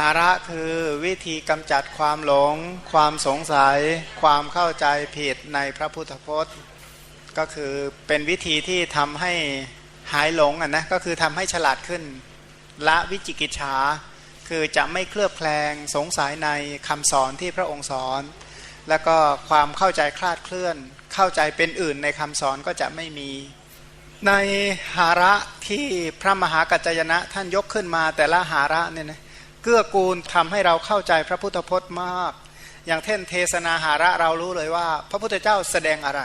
หาระคือวิธีกำจัดความหลง ความสงสัย ความเข้าใจผิดในพระพุทธพจน์ ก็คือเป็นวิธีที่ทำให้หายหลงอะนะก็คือทำให้ฉลาดขึ้น ละวิจิกิจฉาคือจะไม่เคลือบแคลงสงสัยในคำสอนที่พระองค์สอน แล้วก็ความเข้าใจคลาดเคลื่อน เข้าใจเป็นอื่นในคำสอนก็จะไม่มี ในหาระที่พระมหากัจจยนะท่านยกขึ้นมาแต่ละหาระเนี่ยนะ เกื้อกูลทำให้เราเข้าใจพระพุทธพจน์มาก อย่างเช่นเทศนาหาระเรารู้เลยว่า พระพุทธเจ้าแสดงอะไร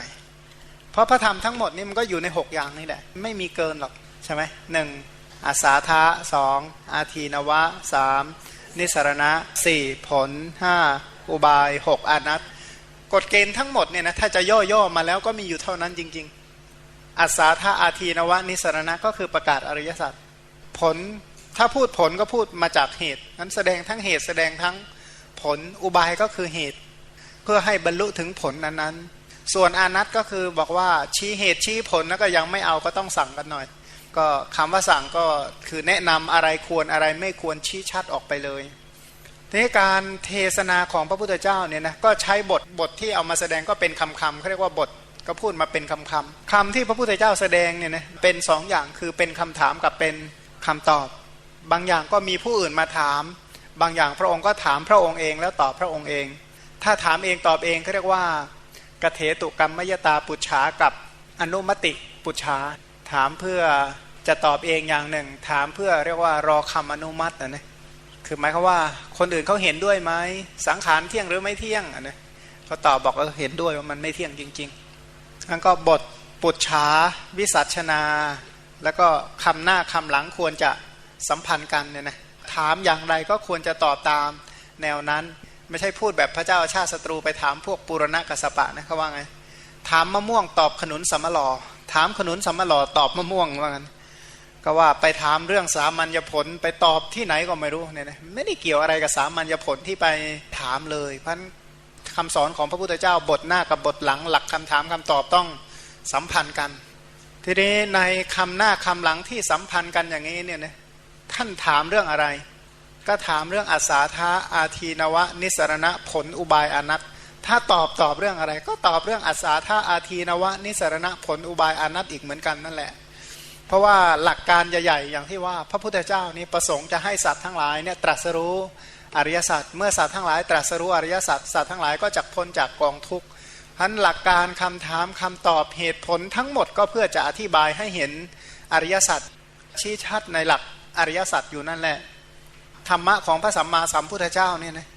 เพราะพระธรรมทั้งหมดนี่มันก็อยู่ใน 6 อย่างนี่แหละ ไม่มีเกินหรอกใช่ไหมหนึ่งอาสาทะสองอาทีนวะสามนิสรณะสี่ผลห้าอุบายหกอนัตกฎเกณฑ์ทั้งหมดเนี่ยนะถ้าจะย่อๆมาแล้วก็มีอยู่เท่านั้นจริง ๆอาสาทะอาทีนวะนิสรณะก็คือประกาศอริยสัจผล ถ้าพูดผลก็พูดมาจากเหตุนั้นแสดงทั้งเหตุแสดงทั้งผลอุบายก็คือเหตุ เพื่อให้บรรลุถึงผลนั้นๆ ส่วนอนัตก็คือบอกว่าชี้เหตุชี้ผลแล้วก็ยังไม่เอาก็ต้องสั่งกันหน่อย ก็คำว่าสั่งก็คือแนะนำอะไรควรอะไรไม่ควรชี้ชัดออกไปเลยทีนี้การเทศนาของพระพุทธเจ้าเนี่ยนะก็ใช้บทบทที่เอามาแสดงก็เป็นคำคำเขาเรียกว่าบทก็พูดมาเป็นคำคำคำที่พระพุทธเจ้าแสดงเนี่ยนะเป็นสองอย่างคือเป็นคำถามกับเป็นคำตอบ บางอย่างก็มีผู้อื่นมาถาม บางอย่างพระองค์ก็ถามพระองค์เองแล้วตอบพระองค์เอง ถ้าถามเองตอบเองเขาเรียกว่ากเถตุกรรมมยตาปุจฉากับอนุมติปุจฉาถามเพื่อจะตอบเองอย่างหนึ่ง ถามเพื่อเรียกว่ารอคำอนุมัตินะนะคือหมายความว่าคนอื่นเขาเห็นด้วยไหมสังขารเที่ยงหรือไม่เที่ยงนะเขาตอบบอกว่าเห็นด้วยว่ามันไม่เที่ยงจริงๆทั้นก็บทปุจฉาวิสัชนา แล้วก็คำหน้าคำหลังควรจะ สัมพันธ์กันเนี่ยนะถามอย่างไรก็ควรจะตอบตามแนวนั้น ไม่ใช่พูดแบบพระเจ้าชาติศัตรูไปถามพวกปุรณะกสปะนะเขาว่าไง ถามมะม่วงตอบขนุนสัมมลอถามขนุนสัมมลอตอบมะม่วงว่างั้นก็ว่าไปถามเรื่องสามัญญผลไปตอบที่ไหนก็ไม่รู้เนี่ยนะไม่ได้เกี่ยวอะไรกับสามัญญผลที่ไปถามเลยเพราะคำสอนของพระพุทธเจ้าบทหน้ากับบทหลังหลักคำถามคำตอบต้องสัมพันธ์กัน ทีนี้ในคำหน้าคำหลังที่สัมพันธ์กันอย่างนี้เนี่ยนะ ท่านถามเรื่องอะไร ก็ถามเรื่องอาสาธาอาทีนวะ นิสรณะผลอุบายอนัตถ้าตอบตอบเรื่องอะไร ก็ตอบเรื่องอาสาธาอาทีนวะ นิสรณะผลอุบายอนัตอีกเหมือนกันนั่นแหละ เพราะว่าหลักการใหญ่ๆอย่างที่ว่าพระพุทธเจ้านี้ประสงค์จะให้สัตว์ทั้งหลายเนี่ยตรัสรู้อริยสัจเมื่อสัตว์ทั้งหลาย ตรัสรู้อริยสัจสัตว์ทั้งหลายก็จะพ้นจากกองทุกข์ทันหลักการคำถามคำตอบเหตุผลทั้งหมดก็เพื่อจะอธิบายให้เห็นอริยสัจชี้ชัดในหลัก อริยสัจอยู่นั่นแหละ ธรรมะของพระสัมมาสัมพุทธเจ้าเนี่ยนะ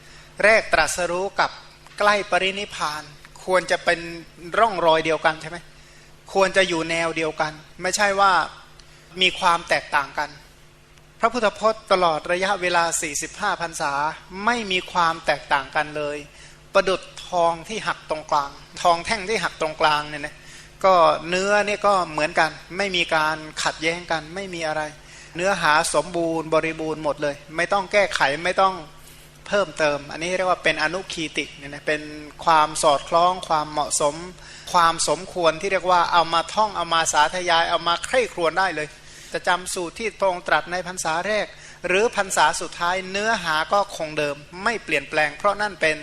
แรกตรัสรู้กับใกล้ปรินิพาน ควรจะเป็นร่องรอยเดียวกันใช่ไหมควรจะอยู่แนวเดียวกัน ไม่ใช่ว่ามีความแตกต่างกัน พระพุทธพจน์ตลอดระยะเวลา 45พรรษาไม่มีความแตกต่างกันเลย ประดุดทองที่หักตรงกลาง ทองแท่งที่หักตรงกลางเนี่ยนะก็เนื้อเนี่ยก็เหมือนกัน ไม่มีการขัดแย้งกันไม่มีอะไร เนื้อหาสมบูรณ์บริบูรณ์หมดเลย ไม่ต้องแก้ไขไม่ต้องเพิ่มเติม อันนี้เรียกว่าเป็นอนุคีติเนี่ยนะเป็นความสอดคล้องความเหมาะสม ความสมควรที่เรียกว่าเอามาท่องเอามาสาธยายเอามาใคร่ครวญได้เลย จะจำสูตรที่พระองค์ตรัสในพรรษาแรก หรือพรรษาสุดท้ายเนื้อหาก็คงเดิม ไม่เปลี่ยนแปลง เพราะนั่นเป็น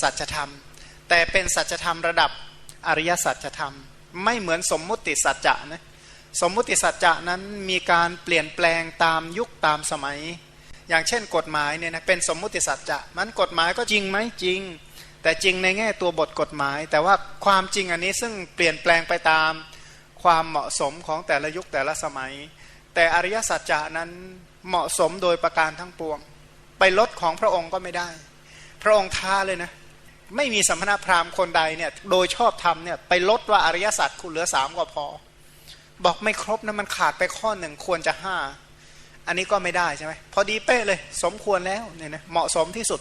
สัจธรรม แต่เป็นสัจธรรมระดับอริยสัจธรรม ไม่เหมือนสมมุติสัจจะนะ สมมุติสัจจะนั้นมีการเปลี่ยนแปลงตามยุคตามสมัย อย่างเช่นกฎหมายเนี่ยนะเป็นสมมุติสัจจะมันกฎหมายก็จริงไหมจริง แต่จริงในแง่ตัวบทกฎหมาย แต่ว่าความจริงอันนี้ซึ่งเปลี่ยนแปลงไปตามความเหมาะสมของแต่ละยุคแต่ละสมัย แต่อริยสัจจะนั้นเหมาะสมโดยประการทั้งปวง ไปลดของพระองค์ก็ไม่ได้ พระองค์ท้าเลยนะไม่มีสัมมาพราหมณ์คนใดเนี่ยโดยชอบธรรมเนี่ยไปลดว่าอริยสัจคุณเหลือสามก็พอ บอกไม่ครบนะมันขาดไปข้อหนึ่งควรจะห้าอันนี้ก็ไม่ได้ใช่ไหมพอดีเป๊ะเลย สมควรแล้วเนี่ยนะเหมาะสมที่สุด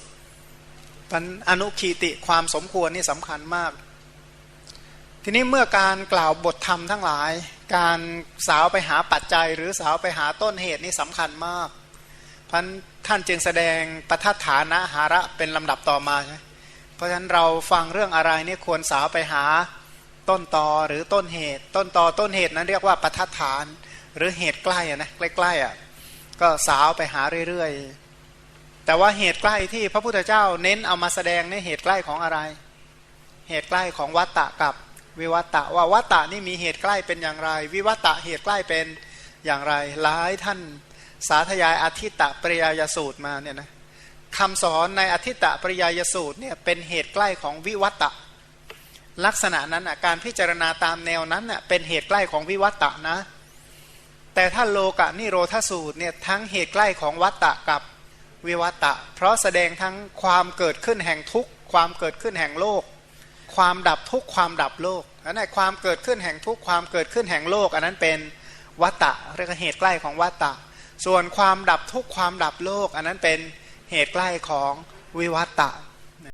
มันอนุคีติความสมควรนี่สำคัญมาก ทีนี้เมื่อการกล่าวบทธรรมทั้งหลาย การสาวไปหาปัจจัย หรือสาวไปหาต้นเหตุนี่สำคัญมากพันท่านจึงแสดงปทัฐานะหาระเป็นลำดับต่อมาใช่เพราะฉะนั้นเราฟังเรื่องอะไรนี่ควรสาวไปหา ต้นตอหรือต้นเหตุ ต้นตอต้นเหตุนั้นเรียกว่าประทัดฐาน หรือเหตุใกล้อะนะใกล้ๆอะก็สาวไปหาเรื่อยๆ แต่ว่าเหตุใกล้ที่พระพุทธเจ้าเน้นเอามาแสดงในยเหตุใกล้ของอะไร เหตุใกล้ของวัตตะกับวิวัตตะว่าวัตตะนี่มีเหตุใกล้เป็นอย่างไร วิวัตตะเหตุใกล้เป็นอย่างไรหลายท่านสาธยายอธิตตปริยายสูตรมาเนี่ยนะคำสอนในอธิตตปริยายสูตรเนี่ยเป็นเหตุใกล้ของวิวัตตะ ลักษณะนั้นอะการพิจารณาตามแนวนั้นอะเป็นเหตุใกล้ของวิวัตตะนะ แต่ถ้าโลกะนิโรธสูตรเนี่ยทั้งเหตุใกล้ของวัตตะกับวิวัตตะ เพราะแสดงทั้งความเกิดขึ้นแห่งทุกข์ ความเกิดขึ้นแห่งโลก ความดับทุกข์ความดับโลกอันนั้นความเกิดขึ้นแห่งทุกข์ความเกิดขึ้นแห่งโลก อันนั้นเป็นวัตตะเรียกเหตุใกล้ของวัตตะ ส่วนความดับทุกข์ความดับโลก อันนั้นเป็นเหตุใกล้ของวิวัตตะ